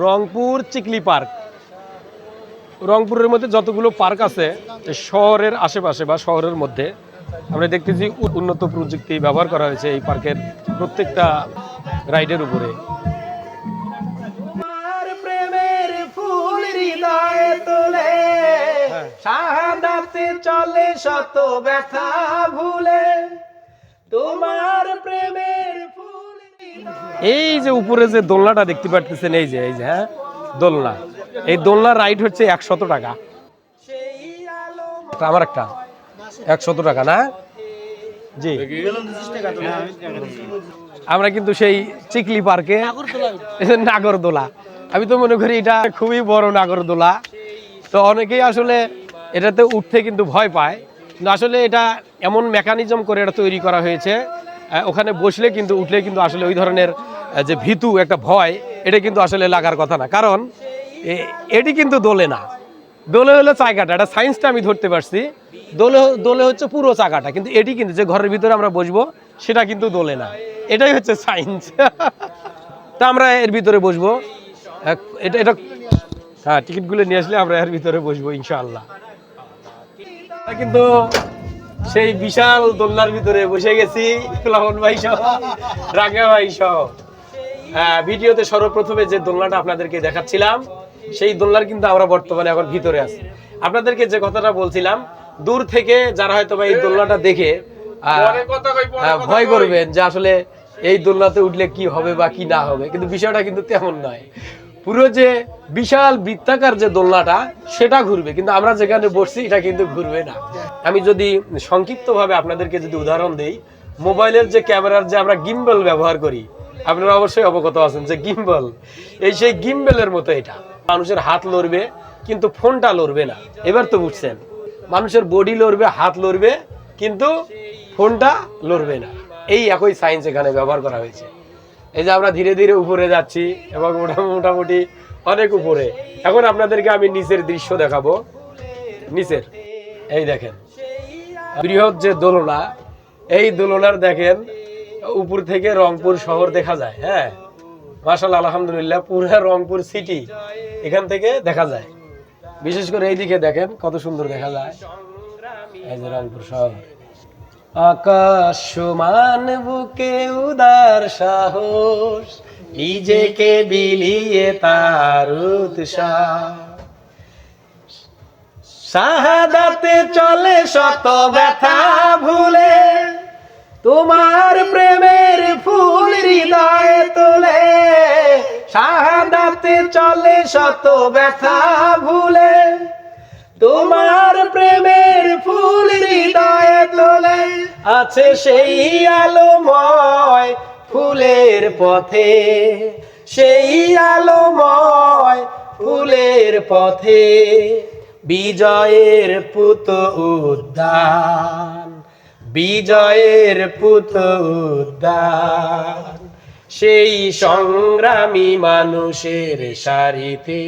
Rangpur Chikli park. রংপুরের মধ্যে যতগুলো পার্ক আছে শহরের আশেপাশে বা শহরের মধ্যে আমরা দেখতেছি উন্নত প্রযুক্তি ব্যবহার করা হয়েছে এই পার্কের প্রত্যেকটা রাইডের উপরে। তোমার প্রেমের ফুল হৃদয়ে চলে শত ব্যথা ভুলে। তোমার প্রেমের এই যে উপরে যে দোলনাটা দেখতে পারতেছেন, এই যে এই যে হ্যাঁ দোলনা। এই দোলনার রাইড হচ্ছে একশত টাকা। আমার একটা। একশত টাকা, না? জি। আমরা কিন্তু সেই চিকলি পার্কে নাগরদোলা। আমি তো মনে করি এটা খুবই বড় নাগরদোলা। তো অনেকেই আসলে এটাতে উঠতে কিন্তু ভয় পায়। কিন্তু আসলে এটা এমন মেকানিজম করে এটা তৈরি করা হয়েছে ওখানে বসলে কিন্তু, উঠলে কিন্তু আসলে ওই ধরনের যে ভীতু একটা ভয়, এটা কিন্তু আসলে লাগার কথা না। কারণ এটি কিন্তু দোলে না। দোলে হলো চাকাটা এটা সায়েন্সটা আমি ধরতে পারছি। দোলে দোলে হচ্ছে পুরো চাকাটা, কিন্তু এটি কিন্তু, যে ঘরের ভিতরে আমরা বসবো, সেটা কিন্তু দোলে না। এটাই হচ্ছে সায়েন্স তা আমরা এর ভিতরে বসবো। এটা এটা হ্যাঁ টিকিটগুলো নিয়ে আসলে আমরা এর ভিতরে বসবো, ইনশাআল্লাহ। আমরা কিন্তু সেই বিশাল দোলনার ভিতরে বসে গেছি লাবণ ভাই সহ রাঙ্গা ভাই সহ। হ্যাঁ, ভিডিওতে সর্বপ্রথমে যে দোলনাটা আপনাদেরকে দেখাচ্ছিলাম সেই দোলনার কিন্তু আমরা বর্তমানে এখন ভিতরে আছি। আপনাদেরকে যে কথাটা বলছিলাম দূর থেকে যারা হয়তো এই দোলনাটা দেখে আহ, ভয় করবেন যে আসলে এই দোলনাতে উঠলে কি হবে বা কি না হবে কিন্তু বিষয়টা কিন্তু তেমন নয়। পুরো যে বিশাল বৃত্তাকার যে দোলনাটা, সেটা ঘুরবে। কিন্তু আমরা যেখানে বসছি, এটা কিন্তু ঘুরবে না। আমি যদি সংক্ষিপ্তভাবে আপনাদেরকে যদি উদাহরণ দেই, মোবাইলের যে ক্যামেরার যে আমরা গিম্বল ব্যবহার করি, আপনারা অবশ্যই অবগত আছেন যে গিম্বল, এই সেই গিম্বলের মতো এটা। মানুষের হাত লড়বে, কিন্তু ফোনটা লড়বে না। এবার তো বুঝছেন, মানুষের বডি লড়বে, হাত লড়বে, কিন্তু ফোনটা লড়বে না। এই একই সায়েন্স এখানে ব্যবহার করা হয়েছে। এই যে আমরা ধীরে ধীরে উপরে যাচ্ছি এবং মোটা- মোটামুটি অনেক উপরে। এখন আপনাদেরকে আমি নিচের দৃশ্য দেখাবো। নিচের। এই দেখেন। বৃহৎ যে দোলনা, এই দোলনার দেখেন, উপর থেকে রংপুর শহর দেখা যায় হ্যাঁ? মার্শাল আলহামদুলিল্লাহ, পুরো রংপুর সিটি এখান থেকে দেখা যায়। বিশেষ করে এই দিকে দেখেন, কত সুন্দর দেখা যায়। এই যে রংপুর শহর। আকাশ সমান বুকে উদার সাহস, নিজেকে বিলিয়ে তার উৎসাহ। শাহাদাতে চলে শত ব্যথা ভুলে, তোমার প্রেমের ফুল হৃদয়ে তোলে, শাহাদাতে চলে শত ব্যথা ভুলে তোমার প্রেমের ফুল হৃদয়ে তোলে। আছে সেই আলোময় ফুলের পথে। সেই আলোময় ফুলের পথে বিজয়ের পুত উদ্যান। বিজয়ের পুত উদ্যান। সেই সংগ্রামী মানুষের সারিতে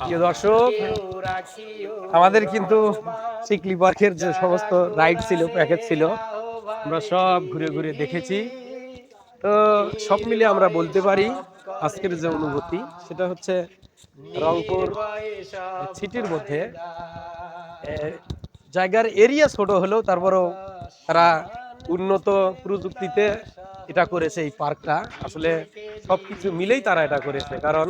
প্রিয় দর্শক, আমাদের কিন্তু চিকলি পার্কের যে সমস্ত রাইড ছিল প্যাকেজ ছিল, আমরা সব ঘুরে ঘুরে দেখেছি। তো সব মিলে আমরা বলতে পারি, আজকের যে অনুভূতি, সেটা হচ্ছে রংপুর সিটির মধ্যে জায়গার এরিয়া ছোট হলেও তারপরেও তারা উন্নত প্রযুক্তিতে এটা করেছে এই পার্কটা আসলে সবকিছু মিলেই তারা এটা করেছে, কারণ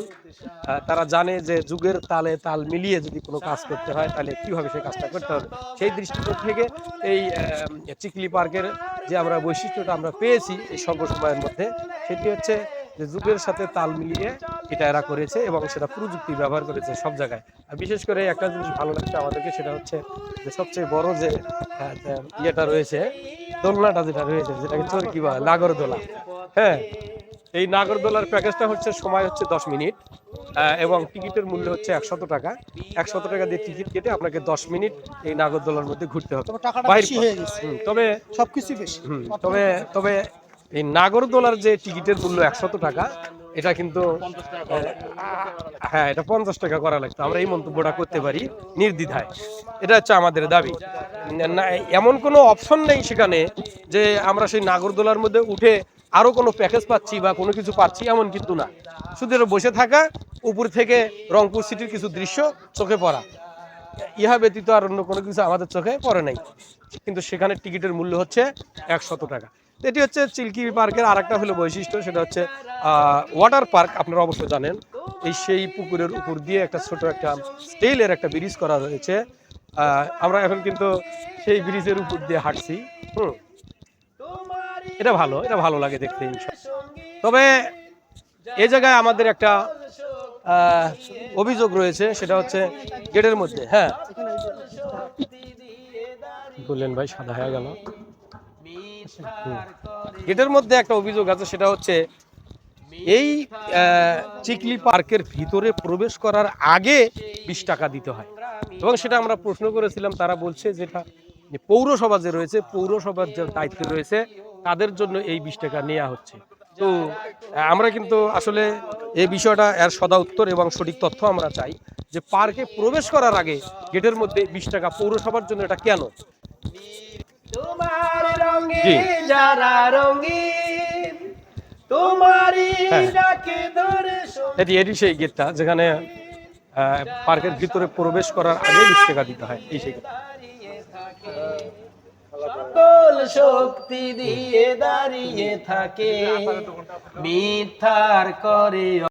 তারা জানে যে যুগের তালে তাল মিলিয়ে যদি কোনো কাজ করতে হয়, তাহলে কীভাবে সেই কাজটা করতে হবে? সেই দৃষ্টিকোণ থেকে এই চিকলি পার্কের যে আমরা বৈশিষ্ট্যটা আমরা পেয়েছি এই সময়ের মধ্যে, সেটি হচ্ছে যে যুগের সাথে তাল মিলিয়ে এটা এরা করেছে এবং সেটা প্রযুক্তি ব্যবহার করেছে সব জায়গায়। আর বিশেষ করে একটা জিনিস ভালো লাগছে আমাদেরকে, সেটা হচ্ছে যে সবচেয়ে বড় যে ইয়েটা রয়েছে, দোলনাটা যেটা রয়েছে, যেটাকে চরকি বা নাগরদোলা হ্যাঁ এই নাগরদোলার প্যাকেজটা হচ্ছে সময় হচ্ছে দশ মিনিট এবং টিকিটের মূল্য হচ্ছে একশত টাকা। একশত টাকা দিয়ে টিকিট কেটে আপনাকে দশ মিনিট এই নাগরদোলার মধ্যে ঘুরতে হবে। তবে টাকাটা বেশি হুম, তবে সবকিছু বেশি। তবে তবে এই নাগরদোলার যে টিকিটের মূল্য একশত টাকা এটা কিন্তু হ্যাঁ এটা পঞ্চাশ টাকা করা লাগতো। আমরা এই মন্তব্যটা করতে পারি নির্দ্বিধায়। এটা হচ্ছে আমাদের দাবি। না এমন কোনো অপশন নেই সেখানে যে আমরা সেই নাগরদোলার মধ্যে উঠে আরও কোনো প্যাকেজ পাচ্ছি বা কোনো কিছু পাচ্ছি এমন কিন্তু না। শুধু বসে থাকা, উপর থেকে রংপুর সিটির কিছু দৃশ্য চোখে পড়া। ইহা ব্যতীত আর অন্য কোনো কিছু আমাদের চোখে পড়ে নাই। কিন্তু সেখানে টিকিটের মূল্য হচ্ছে একশত টাকা। এটি হচ্ছে চিল্কি পার্কের আর একটা হলো বৈশিষ্ট্য, সেটা হচ্ছে ওয়াটার পার্ক আপনারা অবশ্যই জানেন। এই সেই পুকুরের উপর দিয়ে একটা ছোট একটা স্টেলের একটা ব্রিজ করা রয়েছে। আমরা এখন কিন্তু সেই ব্রিজের উপর দিয়ে হাঁটছি। হুম। এটা ভালো এটা ভালো লাগে দেখতে তবে এই জায়গায় আমাদের একটা অভিযোগ রয়েছে, সেটা হচ্ছে গেটের মধ্যে হ্যাঁ। বললেন ভাই, সাদা হয়ে গেল। গেটের মধ্যে একটা অভিযোগ আছে, সেটা হচ্ছে এই চিকলি পার্কের ভিতরে প্রবেশ করার আগে বিশ টাকা দিতে হয়। এবং সেটা আমরা প্রশ্ন করেছিলাম, তারা বলছে যেটা পৌরসভা যে রয়েছে, পৌরসভার যে দায়িত্ব রয়েছে তাদের জন্য এই বিশ টাকা নেওয়া হচ্ছে তো আমরা কিন্তু আসলে এই বিষয়টা এর সদা উত্তর এবং সঠিক তথ্য আমরা চাই যে পার্কে প্রবেশ করার আগে গেটের মধ্যে বিশ টাকা পৌরসভার জন্য এটা কেন জি। হ্যাঁ। এটি এটি সেই গেটটা যেখানে পার্কের ভিতরে প্রবেশ করার আগে বিশ টাকা দিতে হয় এই সেই সকল শক্তি দিয়ে দাঁড়িয়ে থাকে। মিথ্যার করে